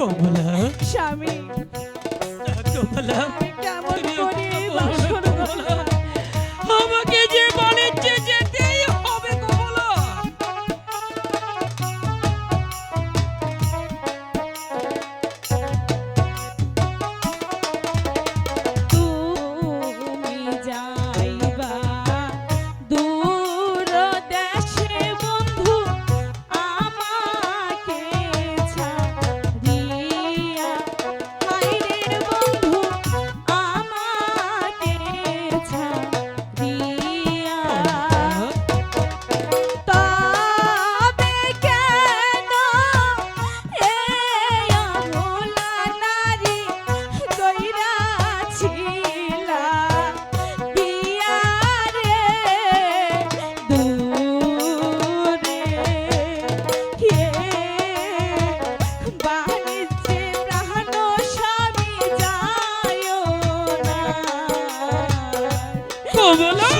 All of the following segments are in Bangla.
কমলা। স্বামী। কমলা। কমলা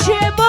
সে